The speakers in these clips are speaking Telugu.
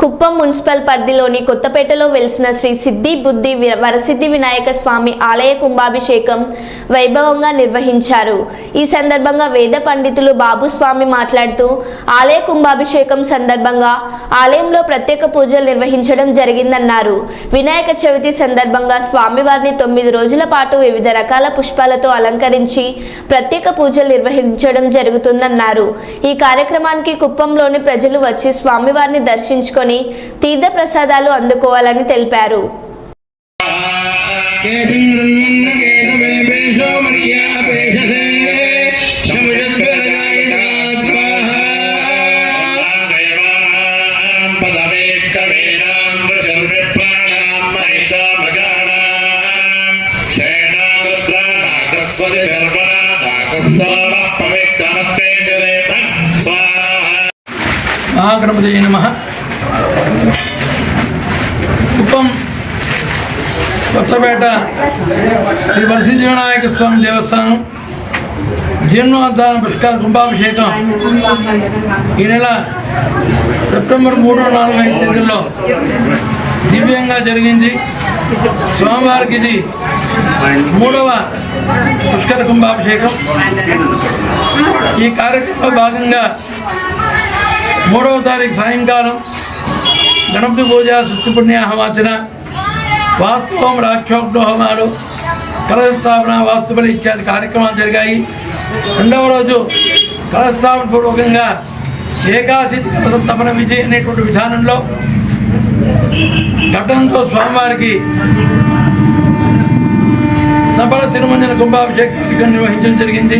కుప్పం మున్సిపల్ పరిధిలోని కొత్తపేటలో వెలిసిన శ్రీ సిద్ధి బుద్ధి వరసిద్ధి వినాయక స్వామి ఆలయ కుంభాభిషేకం వైభవంగా నిర్వహించారు. ఈ సందర్భంగా వేద పండితులు బాబుస్వామి మాట్లాడుతూ ఆలయ కుంభాభిషేకం సందర్భంగా ఆలయంలో ప్రత్యేక పూజలు నిర్వహించడం జరిగిందన్నారు. వినాయక చవితి సందర్భంగా స్వామివారిని తొమ్మిది రోజుల పాటు వివిధ రకాల పుష్పాలతో అలంకరించి ప్రత్యేక పూజలు నిర్వహించడం జరుగుతుందన్నారు. ఈ కార్యక్రమానికి కుప్పంలోని ప్రజలు వచ్చి స్వామివారిని దర్శించుకొని తీర్థ ప్రసాదాలు అందుకోవాలని తెలిపారు. మహాగణపతి నమ. కుప్పం కొత్తపేట శ్రీ వరసిద్ధి స్వామి దేవస్థానం. జీర్ణోద్ధారణ పుష్కర కుంభాభిషేకం ఈ నెల సెప్టెంబర్ మూడు నాలుగు ఐదు తేదీల్లో దివ్యంగా జరిగింది. స్వామివారికి ఇది మూడవ పుష్కర కుంభాభిషేకం. ఈ కార్యక్రమంలో భాగంగా మూడవ తారీఖు సాయంకాలం గణపతి పూజ సృష్టి పుణ్యాహవాచన వాస్తవం రాక్షోగ్న హోమాలు కలశ స్థాపన ఇత్యాది కార్యక్రమాలు జరిగాయి రెండవ రోజు కలశస్థాపన పూర్వకంగా ఏకాశి కలశ స్థాపన విధి అనేటువంటి విధానంలో ఘటనతో స్వామివారికి సబల తిరుమంజన కుంభాభిషేక కార్యక్రమం నిర్వహించడం జరిగింది.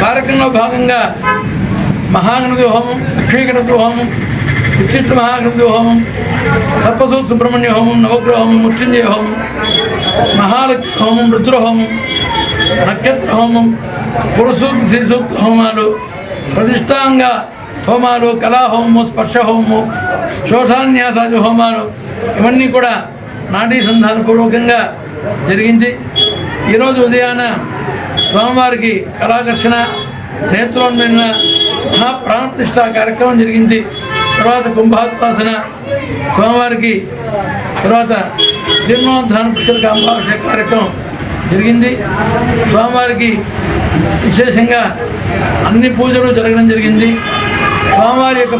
కార్యక్రమంలో భాగంగా మహాగణపతి హోమం లక్ష్మీగణపతి హోమం ఉచ్చిష్ట మహాగ్రంథి హోమం సర్పసూత్ సుబ్రహ్మణ్య హోమం నవగ్రహ హోమం మృత్యుంజయ హోమం మహాలక్ష్మి హోమం రుద్రహోమం నక్షత్ర హోమం పురుసూక్తి శ్రీసూక్త హోమాలు ప్రతిష్టాంగ హోమాలు కళాహోమము స్పర్శ హోమము శోషాన్యాసాది హోమాలు ఇవన్నీ కూడా నాడీ సంధానపూర్వకంగా జరిగింది. ఈరోజు ఉదయాన స్వామివారికి కళాకర్షణ నేత్రోన్మిన్న మహాప్రాణప్రతిష్ఠా కార్యక్రమం జరిగింది. తర్వాత కుంభాత్పాసన స్వామివారికి తర్వాత జీర్ణోద్ధాన పుస్తక అంబాభిషేక కార్యక్రమం జరిగింది. స్వామివారికి విశేషంగా అన్ని పూజలు జరగడం జరిగింది. స్వామివారి యొక్క